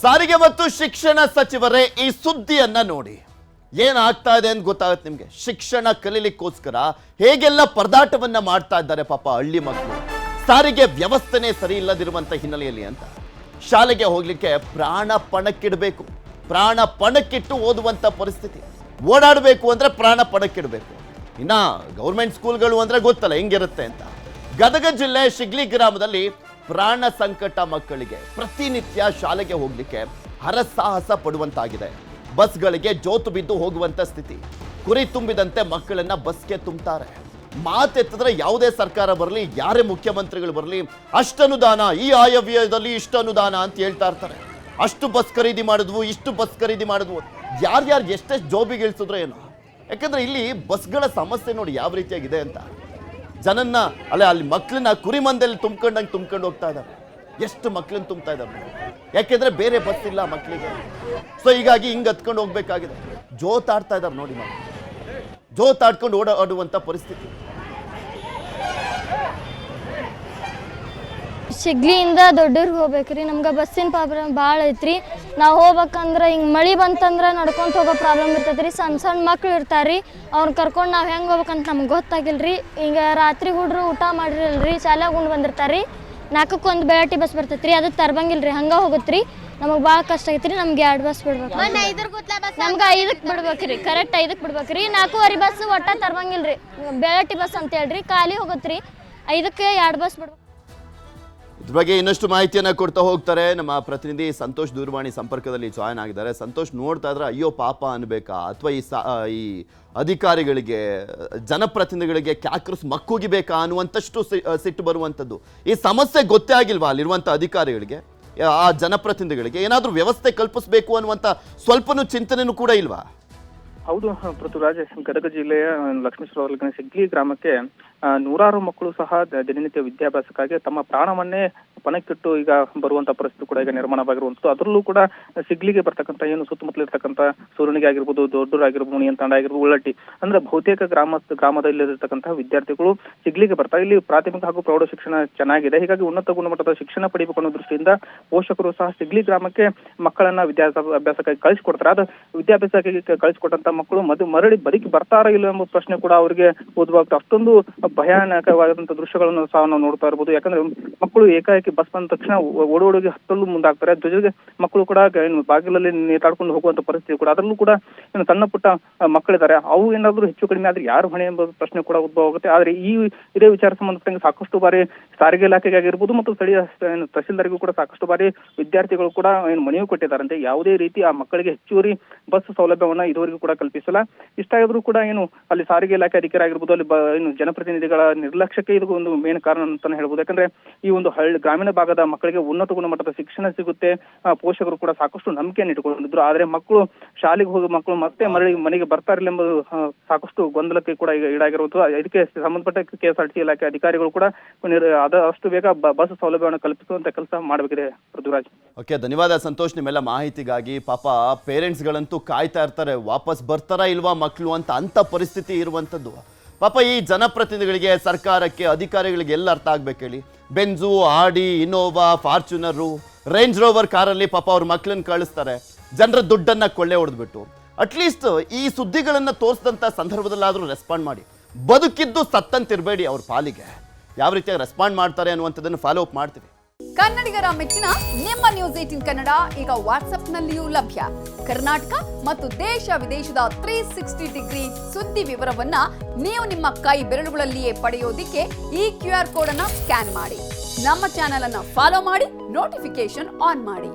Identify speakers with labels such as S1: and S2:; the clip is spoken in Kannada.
S1: ಸಾರಿಗೆ ಮತ್ತು ಶಿಕ್ಷಣ ಸಚಿವರೇ, ಈ ಸುದ್ದಿಯನ್ನ ನೋಡಿ. ಏನಾಗ್ತಾ ಇದೆ ಅಂತ ಗೊತ್ತಾಗುತ್ತೆ ನಿಮಗೆ? ಶಿಕ್ಷಣ ಕಲೀಲಿಕ್ಕೋಸ್ಕರ ಹೇಗೆಲ್ಲ ಪರದಾಟವನ್ನ ಮಾಡ್ತಾ ಇದ್ದಾರೆ ಪಾಪ ಹಳ್ಳಿ ಮಕ್ಕಳು ಸಾರಿಗೆ ವ್ಯವಸ್ಥೆನೇ ಸರಿ ಇಲ್ಲದಿರುವಂತ ಹಿನ್ನೆಲೆಯಲ್ಲಿ ಅಂತ. ಶಾಲೆಗೆ ಹೋಗ್ಲಿಕ್ಕೆ ಪ್ರಾಣ ಪಣಕ್ಕಿಡಬೇಕು. ಪ್ರಾಣ ಪಣಕ್ಕಿಟ್ಟು ಓದುವಂತ ಪರಿಸ್ಥಿತಿ. ಓಡಾಡಬೇಕು ಅಂದ್ರೆ ಪ್ರಾಣ ಪಣಕ್ಕಿಡಬೇಕು. ಇನ್ನ ಗೌರ್ಮೆಂಟ್ ಸ್ಕೂಲ್ಗಳು ಅಂದ್ರೆ ಗೊತ್ತಲ್ಲ, ಹೆಂಗಿರುತ್ತೆ ಅಂತ. ಗದಗ ಜಿಲ್ಲೆ ಶಿಗ್ಲಿ ಗ್ರಾಮದಲ್ಲಿ ಪ್ರಾಣ ಸಂಕಟ ಮಕ್ಕಳಿಗೆ ಪ್ರತಿನಿತ್ಯ ಶಾಲೆಗೆ ಹೋಗ್ಲಿಕ್ಕೆ ಹರಸಾಹಸ ಪಡುವಂತಾಗಿದೆ. ಬಸ್ಗಳಿಗೆ ಜೋತು ಬಿದ್ದು ಹೋಗುವಂತ ಸ್ಥಿತಿ. ಕುರಿ ತುಂಬಿದಂತೆ ಮಕ್ಕಳನ್ನ ಬಸ್ಗೆ ತುಂಬ್ತಾರೆ. ಮಾತೆತ್ತಿದ್ರೆ ಯಾವುದೇ ಸರ್ಕಾರ ಬರಲಿ, ಯಾರೇ ಮುಖ್ಯಮಂತ್ರಿಗಳು ಬರಲಿ, ಅಷ್ಟನುದಾನ, ಈ ಆಯವ್ಯಯದಲ್ಲಿ ಇಷ್ಟು ಅನುದಾನ ಅಂತ ಹೇಳ್ತಾ ಇರ್ತಾರೆ. ಅಷ್ಟು ಬಸ್ ಖರೀದಿ ಮಾಡಿದ್ವು, ಇಷ್ಟು ಬಸ್ ಖರೀದಿ ಮಾಡಿದ್ವು. ಯಾರ್ಯಾರು ಎಷ್ಟೆಷ್ಟು ಜೋಬಿಗೆ ಇಳಿಸಿದ್ರು ಏನು. ಯಾಕಂದ್ರೆ ಇಲ್ಲಿ ಬಸ್ಗಳ ಸಮಸ್ಯೆ ನೋಡಿ ಯಾವ ರೀತಿಯಾಗಿದೆ ಅಂತ. ಜನನ್ನ ಅಲ್ಲ ಅಲ್ಲಿ ಮಕ್ಕಳನ್ನ ಕುರಿ ಮಂದಲ್ಲಿ ತುಂಬ್ಕೊಂಡಂಗೆ ತುಂಬ್ಕೊಂಡು ಹೋಗ್ತಾ ಇದ್ದಾರೆ. ಎಷ್ಟು ಮಕ್ಕಳನ್ನ ತುಂಬ್ತಾ ಇದ್ದಾರೆ ಯಾಕೆಂದ್ರೆ ಬೇರೆ ಬಸ್ ಇಲ್ಲ ಮಕ್ಕಳಿಗೆ ಸೊ ಹೀಗಾಗಿ ಹಿಂಗೆ ಹತ್ಕೊಂಡು ಹೋಗ್ಬೇಕಾಗಿದೆ. ಜೋತಾಡ್ತಾ ಇದ್ದಾರೆ ನೋಡಿ ಮಕ್ಕಳು ಜೋತಾಡ್ಕೊಂಡು ಓಡಾಡುವಂಥ ಪರಿಸ್ಥಿತಿ.
S2: ಶಿಗ್ಲಿಯಿಂದ ದೊಡ್ಡೂರ್ಗೆ ಹೋಗ್ಬೇಕ್ರಿ. ನಮ್ಗೆ ಬಸ್ಸಿನ ಪ್ರಾಬ್ಲಮ್ ಭಾಳ ಐತ್ರಿ. ನಾವು ಹೋಗ್ಬೇಕಂದ್ರೆ ಹಿಂಗೆ ಮಳೆ ಬಂತಂದ್ರೆ ನಡ್ಕೊಂತ ಹೋಗೋ ಪ್ರಾಬ್ಲಮ್ ಇರ್ತೈತೆ ರೀ ಸಣ್ಣ ಸಣ್ಣ ಮಕ್ಳು ಇರ್ತಾರೆ ರೀ ಅವ್ರನ್ನ ಕರ್ಕೊಂಡು ನಾವು ಹೆಂಗೆ ಹೋಗ್ಬೇಕಂತ ನಮ್ಗೆ ಗೊತ್ತಾಗಿಲ್ಲ ರೀ ಈಗ ರಾತ್ರಿ ಹುಡ್ರು ಊಟ ಮಾಡಿರಲ್ಲ ರೀ ಶಾಲೆಗೆ ಉಂಡು ಬಂದಿರ್ತಾರೆ ರೀ ನಾಲ್ಕಕ್ಕೆ ಒಂದು ಬೆಳಟಿ ಬಸ್ ಬರ್ತೈತೆ ರೀ ಅದು ತರ್ಬಂಗಿಲ್ಲ ರೀ ಹಂಗೆ ಹೋಗುತ್ತೆ ರೀ ನಮಗೆ ಭಾಳ ಕಷ್ಟ ಐತ್ರಿ ನಮ್ಗೆ ಎರಡು ಬಸ್ ಬಿಡ್ಬೇಕು. ನಮ್ಗೆ ಐದಕ್ಕೆ ಬಿಡ್ಬೇಕು ರೀ ಕರೆಕ್ಟ್ ಐದಕ್ಕೆ ಬಿಡ್ಬೇಕು ರೀ ನಾಲ್ಕೂವರೆ ಬಸ್ ಒಟ್ಟ ತರ್ಬಂಗಿಲ್ಲ ರೀ ಬೆಳಟಿ ಬಸ್ ಅಂತ ಹೇಳ್ರಿ ಖಾಲಿ ಹೋಗುತ್ತೆ ರೀ ಐದಕ್ಕೆ ಎರಡು ಬಸ್ ಬಿಡ್ಬೇಕು.
S1: ಇದ್ರ ಬಗ್ಗೆ ಇನ್ನಷ್ಟು ಮಾಹಿತಿಯನ್ನು ಕೊಡ್ತಾ ಹೋಗ್ತಾರೆ. ನಮ್ಮ ಪ್ರತಿನಿಧಿ ಸಂತೋಷ್ ದೂರವಾಣಿ ಸಂಪರ್ಕದಲ್ಲಿ ಜಾಯ್ನ್ ಆಗಿದ್ದಾರೆ. ಸಂತೋಷ್, ನೋಡ್ತಾ ಇದ್ರೆ ಅಯ್ಯೋ ಪಾಪ ಅನ್ಬೇಕಾ? ಅಥವಾ ಈ ಈ ಅಧಿಕಾರಿಗಳಿಗೆ, ಜನಪ್ರತಿನಿಧಿಗಳಿಗೆ ಕ್ಯಾಕ್ರಸ್ ಮಕ್ಕುಗಿಬೇಕಾ ಅನ್ನುವಂಥಷ್ಟು ಸಿಟ್ಟು ಬರುವಂಥದ್ದು. ಈ ಸಮಸ್ಯೆ ಗೊತ್ತೇ ಆಗಿಲ್ವಾ ಅಲ್ಲಿರುವಂಥ ಅಧಿಕಾರಿಗಳಿಗೆ? ಆ ಜನಪ್ರತಿನಿಧಿಗಳಿಗೆ ಏನಾದರೂ ವ್ಯವಸ್ಥೆ ಕಲ್ಪಿಸಬೇಕು ಅನ್ನುವಂಥ ಸ್ವಲ್ಪನೂ ಚಿಂತನೆನೂ ಕೂಡ ಇಲ್ವಾ?
S3: ಹೌದು ಪೃಥ್ವಿರಾಜ್ ಗದಗ ಜಿಲ್ಲೆಯ ಲಕ್ಷ್ಮೇಶ್ವರ ತಾಲೂಕಿನ ಸಿಗ್ಲಿ ಗ್ರಾಮಕ್ಕೆ ನೂರಾರು ಮಕ್ಕಳು ಸಹ ದಿನನಿತ್ಯ ವಿದ್ಯಾಭ್ಯಾಸಕ್ಕಾಗಿ ತಮ್ಮ ಪ್ರಾಣವನ್ನೇ ಪಣಕ್ಕಿಟ್ಟು ಈಗ ಬರುವಂತ ಪರಿಸ್ಥಿತಿ ಕೂಡ ಈಗ ನಿರ್ಮಾಣವಾಗಿರುವಂತದ್ದು. ಅದರಲ್ಲೂ ಕೂಡ ಸಿಗ್ಲಿಗೆ ಬರ್ತಕ್ಕಂಥ, ಏನು ಸುತ್ತಮುತ್ತಲಿರ್ತಕ್ಕಂಥ ಸೂರ್ಯನಿಗೆ ಆಗಿರ್ಬೋದು ದೊಡ್ಡೂರು ಆಗಿರ್ಬೋದು ಮುನಿಯಂತಾಂಡ ಆಗಿರ್ಬೋದು, ಉಳ್ಳಟ್ಟಿ, ಅಂದ್ರೆ ಬಹುತೇಕ ಗ್ರಾಮ ಗ್ರಾಮದಲ್ಲಿರತಕ್ಕಂತಹ ವಿದ್ಯಾರ್ಥಿಗಳು ಸಿಗ್ಲಿಗೆ ಬರ್ತಾರೆ ಇಲ್ಲಿ ಪ್ರಾಥಮಿಕ ಹಾಗೂ ಪ್ರೌಢ ಶಿಕ್ಷಣ ಚೆನ್ನಾಗಿದೆ. ಹೀಗಾಗಿ ಉನ್ನತ ಗುಣಮಟ್ಟದ ಶಿಕ್ಷಣ ಪಡಿಬೇಕು ಅನ್ನೋ ದೃಷ್ಟಿಯಿಂದ ಪೋಷಕರು ಸಹ ಸಿಗ್ಲಿ ಗ್ರಾಮಕ್ಕೆ ಮಕ್ಕಳನ್ನ ವಿದ್ಯಾಭ್ಯಾಸ, ಅಭ್ಯಾಸಕ್ಕಾಗಿ ಕಳಿಸ್ಕೊಡ್ತಾರೆ. ಅದು ವಿದ್ಯಾಭ್ಯಾಸಕ್ಕಾಗಿ ಕಳಿಸ್ಕೊಟ್ಟಂತ ಮಕ್ಕಳು ಮದು, ಮರಳಿ ಬದುಕಿ ಬರ್ತಾರ ಇಲ್ಲ ಎಂಬ ಪ್ರಶ್ನೆ ಕೂಡ ಅವರಿಗೆ ಉದ್ಭವ ಅಷ್ಟೊಂದು ಭಯಾನಕವಾದಂತ ದೃಶ್ಯಗಳನ್ನು ಸಹ ನಾವು ನೋಡ್ತಾ ಇರ್ಬೋದು. ಯಾಕಂದ್ರೆ ಮಕ್ಕಳು ಏಕಾಏಕಿ ಬಸ್ ಬಂದ ತಕ್ಷಣ ಓಡೋಡಿಗೆ ಹತ್ತಲು ಮುಂದಾಗ್ತಾರೆ. ಜೊತೆಗೆ ಮಕ್ಕಳು ಕೂಡ ಬಾಗಿಲಲ್ಲಿ ನೇತಾಡ್ಕೊಂಡು ಹೋಗುವಂತ ಪರಿಸ್ಥಿತಿ ಕೂಡ. ಅದರಲ್ಲೂ ಕೂಡ ಸಣ್ಣ ಪುಟ್ಟ ಮಕ್ಕಳಿದ್ದಾರೆ. ಅವು ಏನಾದ್ರು ಹೆಚ್ಚು ಕಡಿಮೆ ಆದ್ರೆ ಯಾರು ಹೊಣೆ ಎಂಬ ಪ್ರಶ್ನೆ ಕೂಡ ಉದ್ಭವ ಆಗುತ್ತೆ. ಆದ್ರೆ ಈ, ಇದೇ ವಿಚಾರ ಸಂಬಂಧಪಟ್ಟಂಗೆ ಸಾಕಷ್ಟು ಬಾರಿ ಸಾರಿಗೆ ಇಲಾಖೆಗೆ ಆಗಿರ್ಬೋದು ಮತ್ತು ಸ್ಥಳೀಯ ತಹಶೀಲ್ದಾರ್ಗೂ ಕೂಡ ಸಾಕಷ್ಟು ಬಾರಿ ವಿದ್ಯಾರ್ಥಿಗಳು ಕೂಡ ಏನು ಮನವಿ ಕೊಟ್ಟಿದ್ದಾರಂತೆ. ಯಾವುದೇ ರೀತಿ ಆ ಮಕ್ಕಳಿಗೆ ಹೆಚ್ಚುವರಿ ಬಸ್ ಸೌಲಭ್ಯವನ್ನ ಇದುವರೆಗೂ ಕೂಡ ಕಲ್ಪಿಸಿಲ್ಲ. ಇಷ್ಟಾಗಿದ್ರು ಕೂಡ ಏನು ಅಲ್ಲಿ ಸಾರಿಗೆ ಇಲಾಖೆ ಅಧಿಕಾರಿ ಆಗಿರ್ಬೋದು ಅಲ್ಲಿ ಏನು ಜನಪ್ರತಿನಿಧಿಗಳ ನಿರ್ಲಕ್ಷ್ಯಕ್ಕೆ ಇದು ಒಂದು ಮೇನ್ ಕಾರಣ ಅಂತಾನೆ ಹೇಳ್ಬೋದು. ಯಾಕಂದ್ರೆ ಈ ಒಂದು ಹಳ್ಳಿ ಗ್ರಾಮೀಣ ಭಾಗದ ಮಕ್ಕಳಿಗೆ ಉನ್ನತ ಗುಣಮಟ್ಟದ ಶಿಕ್ಷಣ ಸಿಗುತ್ತೆ. ಪೋಷಕರು ಕೂಡ ಸಾಕಷ್ಟು ನಂಬಿಕೆಯನ್ನು ಇಟ್ಕೊಂಡಿದ್ರು ಆದ್ರೆ ಮಕ್ಕಳು ಶಾಲೆಗೆ ಹೋಗಿ ಮಕ್ಕಳು ಮತ್ತೆ ಮರಳಿ ಮನೆಗೆ ಬರ್ತಾ ಇರಲಿಲ್ಲ ಎಂಬುದು ಸಾಕಷ್ಟು ಗೊಂದಲಕ್ಕೆ ಕೂಡ ಈಗ ಈಡಾಗಿರುವುದು ಇದಕ್ಕೆ ಸಂಬಂಧಪಟ್ಟ ಕೆ ಎಸ್ ಆರ್ ಟಿ ಇಲಾಖೆ ಅಧಿಕಾರಿಗಳು ಕೂಡ ಅಷ್ಟು ಬೇಗ ಬಸ್ ಸೌಲಭ್ಯವನ್ನು ಕಲ್ಪಿಸುವಂತ ಕೆಲಸ ಮಾಡಬೇಕಿದೆ ಪೃಥ್ವಿರಾಜ್.
S1: ಓಕೆ ಧನ್ಯವಾದ ಸಂತೋಷ್ ನಿಮ್ಮೆಲ್ಲ ಮಾಹಿತಿಗಾಗಿ. ಪಾಪ ಪೇರೆಂಟ್ಸ್ಗಳಂತೂ ಕಾಯ್ತಾ ಇರ್ತಾರೆ, ವಾಪಸ್ ಬರ್ತಾರಾ ಇಲ್ವಾ ಮಕ್ಕಳು ಅಂತ ಅಂತ ಪರಿಸ್ಥಿತಿ ಇರುವಂಥದ್ದು ಪಾಪ ಈ ಜನಪ್ರತಿನಿಧಿಗಳಿಗೆ, ಸರ್ಕಾರಕ್ಕೆ, ಅಧಿಕಾರಿಗಳಿಗೆ ಎಲ್ಲ ಅರ್ಥ ಆಗ್ಬೇಕು ಹೇಳಿ. ಬೆಂಜು ಆಡಿ ಇನೋವಾ ಫಾರ್ಚುನರು ರೇಂಜ್ ರೋವರ್ ಕಾರಲ್ಲಿ ಪಾಪ ಅವ್ರ ಮಕ್ಕಳನ್ನ ಕಳಿಸ್ತಾರೆ. ಜನರ ದುಡ್ಡನ್ನ ಕೊಳ್ಳೆ ಹೊಡೆದ್ಬಿಟ್ಟು. ಅಟ್ಲೀಸ್ಟ್ ಈ ಸುದ್ದಿಗಳನ್ನು ತೋರಿಸಿದಂತ ಸಂದರ್ಭದಲ್ಲಾದರೂ ರೆಸ್ಪಾಂಡ್ ಮಾಡಿ. ಬದುಕಿದ್ದು ಸತ್ತಂತಿರಬೇಡಿ ಅವ್ರ ಪಾಲಿಗೆ. ಯಾವ ರೀತಿಯಾಗಿ ರೆಸ್ಪಾಂಡ್ ಮಾಡ್ತಾರೆ ಅನ್ನುವಂಥದ್ದನ್ನು ಫಾಲೋ ಅಪ್ ಮಾಡ್ತೀವಿ.
S4: ಕನ್ನಡಿಗರ ಮೆಚ್ಚಿನ ನಿಮ್ಮ ನ್ಯೂಸ್ ಏಟಿನ್ ಕನ್ನಡ ಈಗ ವಾಟ್ಸ್ಆಪ್ನಲ್ಲಿಯೂ ಲಭ್ಯ. ಕರ್ನಾಟಕ ಮತ್ತು ದೇಶ ವಿದೇಶದ ತ್ರೀ ಸಿಕ್ಸ್ಟಿ ಡಿಗ್ರಿ ಸುದ್ದಿ ವಿವರವನ್ನ ನೀವು ನಿಮ್ಮ ಕೈ ಬೆರಳುಗಳಲ್ಲಿಯೇ ಪಡೆಯೋದಿಕ್ಕೆ ಈ ಕ್ಯೂ ಆರ್ ಕೋಡ್ ಅನ್ನ ಸ್ಕ್ಯಾನ್ ಮಾಡಿ. ನಮ್ಮ ಚಾನೆಲ್ ಅನ್ನ ಫಾಲೋ ಮಾಡಿ ನೋಟಿಫಿಕೇಶನ್ ಆನ್ ಮಾಡಿ.